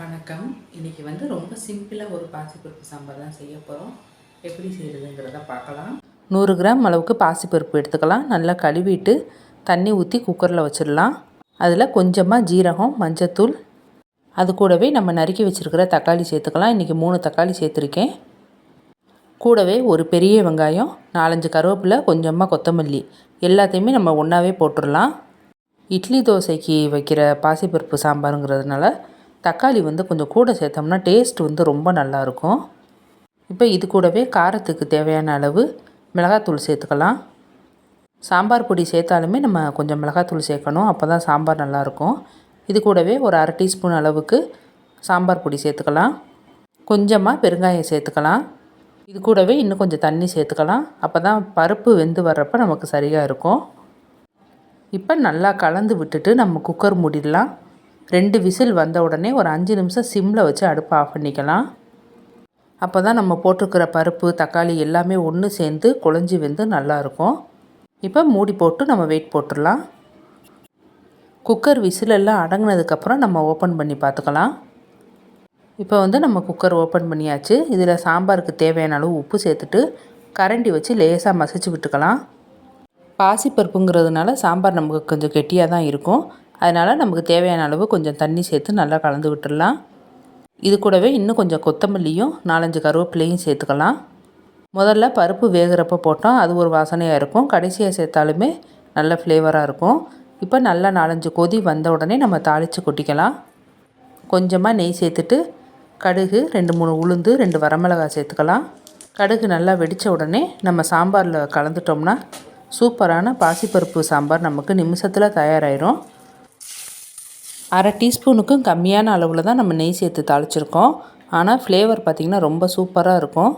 வணக்கம். இன்றைக்கி வந்து ரொம்ப சிம்பிளாக ஒரு பாசிப்பருப்பு சாம்பார் தான் செய்ய போகிறோம் எப்படி செய்கிறதுங்கிறத பார்க்கலாம். நூறு கிராம் அளவுக்கு பாசிப்பருப்பு எடுத்துக்கலாம். நல்லா கழுவிட்டு தண்ணி ஊற்றி குக்கரில் வச்சிடலாம். அதில் கொஞ்சமாக ஜீரகம் மஞ்சத்தூள் அது கூடவே நம்ம நறுக்கி வச்சுருக்கிற தக்காளி சேர்த்துக்கலாம். இன்றைக்கி மூணு தக்காளி சேர்த்துருக்கேன். கூடவே ஒரு பெரிய வெங்காயம் நாலஞ்சு கருவேப்பிலை கொஞ்சமாக கொத்தமல்லி. எல்லாத்தையுமே நம்ம ஒன்றாவே போட்டுடலாம். இட்லி தோசைக்கு வைக்கிற பாசிப்பருப்பு சாம்பாருங்கிறதுனால தக்காளி வந்து கொஞ்சம் கூட சேர்த்தோம்னா டேஸ்ட் வந்து ரொம்ப நல்லாயிருக்கும். இப்போ இது கூடவே காரத்துக்கு தேவையான அளவு மிளகாத்தூள் சேர்த்துக்கலாம். சாம்பார் பொடி சேர்த்தாலுமே நம்ம கொஞ்சம் மிளகாத்தூள் சேர்க்கணும் அப்போ தான் சாம்பார் நல்லாயிருக்கும். இது கூடவே ஒரு அரை டீஸ்பூன் அளவுக்கு சாம்பார் பொடி சேர்த்துக்கலாம். கொஞ்சமாக பெருங்காயம் சேர்த்துக்கலாம். இது கூடவே இன்னும் கொஞ்சம் தண்ணி சேர்த்துக்கலாம். அப்போ தான் பருப்பு வெந்து வர்றப்ப நமக்கு சரியாக இருக்கும். இப்போ நல்லா கலந்து விட்டுட்டு நம்ம குக்கர் மூடிடலாம். ரெண்டு விசில் வந்த உடனே ஒரு அஞ்சு நிமிஷம் சிம்மில் வச்சு அடுப்பு ஆஃப் பண்ணிக்கலாம். அப்போ தான் நம்ம போட்டிருக்கிற பருப்பு தக்காளி எல்லாமே ஒன்று சேர்ந்து குழஞ்சி வெந்து நல்லாயிருக்கும் இப்போ மூடி போட்டு நம்ம வெயிட் போட்டுடலாம். குக்கர் விசிலெல்லாம் அடங்கினதுக்கப்புறம் நம்ம ஓப்பன் பண்ணி பார்த்துக்கலாம். இப்போ வந்து நம்ம குக்கர் ஓப்பன் பண்ணியாச்சு. இதில் சாம்பாருக்கு தேவையான அளவு உப்பு சேர்த்துட்டு கரண்டி வச்சு லேசாக மசிச்சு விட்டுக்கலாம். பாசிப்பருப்புங்கிறதுனால சாம்பார் நமக்கு கொஞ்சம் கெட்டியாக தான் இருக்கும். அதனால் நமக்கு தேவையான அளவு கொஞ்சம் தண்ணி சேர்த்து நல்லா கலந்து விட்டுடலாம். இது கூடவே இன்னும் கொஞ்சம் கொத்தமல்லியும் நாலஞ்சு கருவேப்பிலையும் சேர்த்துக்கலாம். முதல்ல பருப்பு வேகிறப்ப போட்டோம் அது ஒரு வாசனையாக இருக்கும். கடைசியாக சேர்த்தாலுமே நல்ல ஃப்ளேவராக இருக்கும். இப்போ நல்லா நாலஞ்சு கொதி வந்த உடனே நம்ம தாளித்து கொட்டிக்கலாம். கொஞ்சமாக நெய் சேர்த்துட்டு கடுகு ரெண்டு மூணு உளுந்து ரெண்டு வரமிளகாய் சேர்த்துக்கலாம். கடுகு நல்லா வெடித்த உடனே நம்ம சாம்பாரில் கலந்துட்டோம்னா சூப்பரான பாசிப்பருப்பு சாம்பார் நமக்கு நிமிஷத்தில் தயாராகிடும் அரை டீஸ்பூனுக்கும் கம்மியான அளவில் தான் நம்ம நெய் சேர்த்து தாளிச்சிருக்கோம். ஆனால் ஃப்ளேவர் பார்த்திங்கன்னா ரொம்ப சூப்பராக இருக்கும்.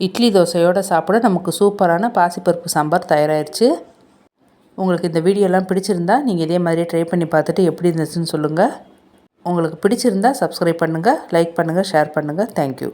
இட்லி தோசையோடு சாப்பிட நமக்கு சூப்பரான பாசிப்பருப்பு சாம்பார் தயாராகிடுச்சு உங்களுக்கு இந்த வீடியோலாம் பிடிச்சிருந்தா நீங்கள் இதே மாதிரியே ட்ரை பண்ணி பார்த்துட்டு எப்படி இருந்துச்சுன்னு சொல்லுங்கள் உங்களுக்கு பிடிச்சிருந்தா சப்ஸ்கிரைப் பண்ணுங்கள் லைக் பண்ணுங்கள் ஷேர் பண்ணுங்கள் தேங்க்யூ